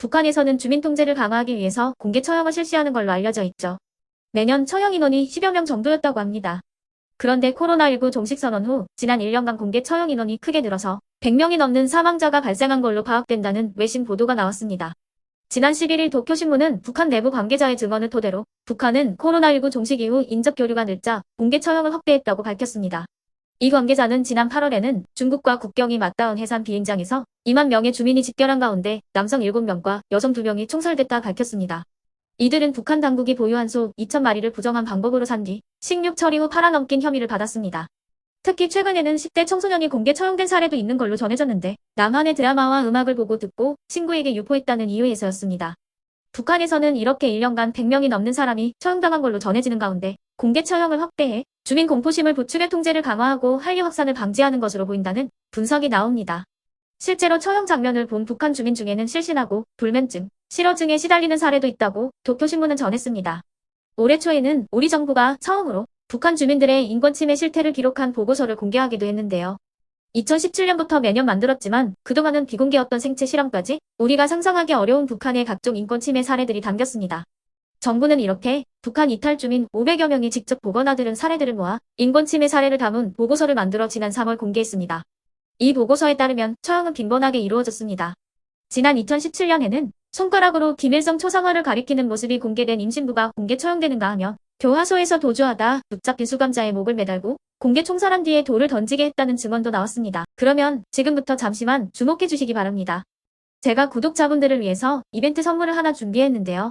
북한에서는 주민 통제를 강화하기 위해서 공개 처형을 실시하는 걸로 알려져 있죠. 매년 처형 인원이 10여 명 정도였다고 합니다. 그런데 코로나19 종식 선언 후 지난 1년간 공개 처형 인원이 크게 늘어서 100명이 넘는 사망자가 발생한 걸로 파악된다는 외신 보도가 나왔습니다. 지난 11일 도쿄신문은 북한 내부 관계자의 증언을 토대로 북한은 코로나19 종식 이후 인적 교류가 늘자 공개 처형을 확대했다고 밝혔습니다. 이 관계자는 지난 8월에는 중국과 국경이 맞닿은 해산 비행장에서 2만 명의 주민이 집결한 가운데 남성 7명과 여성 2명이 총살됐다 밝혔습니다. 이들은 북한 당국이 보유한 소 2,000마리를 부정한 방법으로 산 뒤 식육 처리 후 팔아넘긴 혐의를 받았습니다. 특히 최근에는 10대 청소년이 공개 처형된 사례도 있는 걸로 전해졌는데 남한의 드라마와 음악을 보고 듣고 친구에게 유포했다는 이유에서였습니다. 북한에서는 이렇게 1년간 100명이 넘는 사람이 처형당한 걸로 전해지는 가운데 공개 처형을 확대해 주민 공포심을 부추겨 통제를 강화하고 한류 확산을 방지하는 것으로 보인다는 분석이 나옵니다. 실제로 처형 장면을 본 북한 주민 중에는 실신하고 불면증, 실어증에 시달리는 사례도 있다고 도쿄신문은 전했습니다. 올해 초에는 우리 정부가 처음으로 북한 주민들의 인권 침해 실태를 기록한 보고서를 공개하기도 했는데요. 2017년부터 매년 만들었지만 그동안은 비공개였던 생체 실험까지 우리가 상상하기 어려운 북한의 각종 인권 침해 사례들이 담겼습니다. 정부는 이렇게 북한 이탈 주민 500여 명이 직접 보거나 들은 사례들을 모아 인권 침해 사례를 담은 보고서를 만들어 지난 3월 공개했습니다. 이 보고서에 따르면 처형은 빈번하게 이루어졌습니다. 지난 2017년에는 손가락으로 김일성 초상화를 가리키는 모습이 공개된 임신부가 공개 처형되는가 하며 교화소에서 도주하다 붙잡힌 수감자의 목을 매달고 공개 총살한 뒤에 돌을 던지게 했다는 증언도 나왔습니다. 그러면 지금부터 잠시만 주목해 주시기 바랍니다. 제가 구독자분들을 위해서 이벤트 선물을 하나 준비했는데요.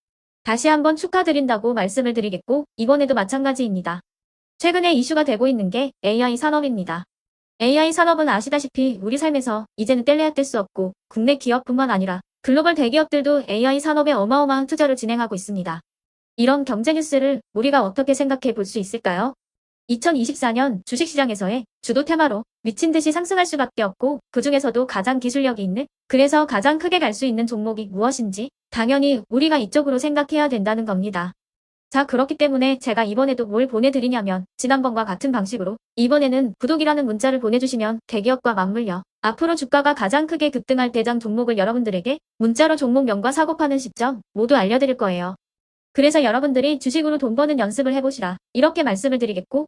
다시 한번 축하드린다고 말씀을 드리겠고 이번에도 마찬가지입니다. 최근에 이슈가 되고 있는 게 AI 산업입니다. AI 산업은 아시다시피 우리 삶에서 이제는 뗄래야 뗄 수 없고 국내 기업뿐만 아니라 글로벌 대기업들도 AI 산업에 어마어마한 투자를 진행하고 있습니다. 이런 경제 뉴스를 우리가 어떻게 생각해 볼 수 있을까요? 2024년 주식시장에서의 주도 테마로 미친 듯이 상승할 수밖에 없고 그 중에서도 가장 기술력이 있는 그래서 가장 크게 갈 수 있는 종목이 무엇인지 당연히 우리가 이쪽으로 생각해야 된다는 겁니다. 자 그렇기 때문에 제가 이번에도 뭘 보내드리냐면 지난번과 같은 방식으로 이번에는 구독이라는 문자를 보내주시면 대기업과 맞물려 앞으로 주가가 가장 크게 급등할 대장 종목을 여러분들에게 문자로 종목명과 사고 파는 시점 모두 알려드릴 거예요. 그래서 여러분들이 주식으로 돈 버는 연습을 해보시라 이렇게 말씀을 드리겠고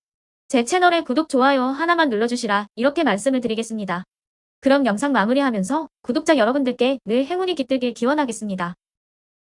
제 채널에 구독, 좋아요 하나만 눌러주시라 이렇게 말씀을 드리겠습니다. 그럼 영상 마무리하면서 구독자 여러분들께 늘 행운이 깃들길 기원하겠습니다.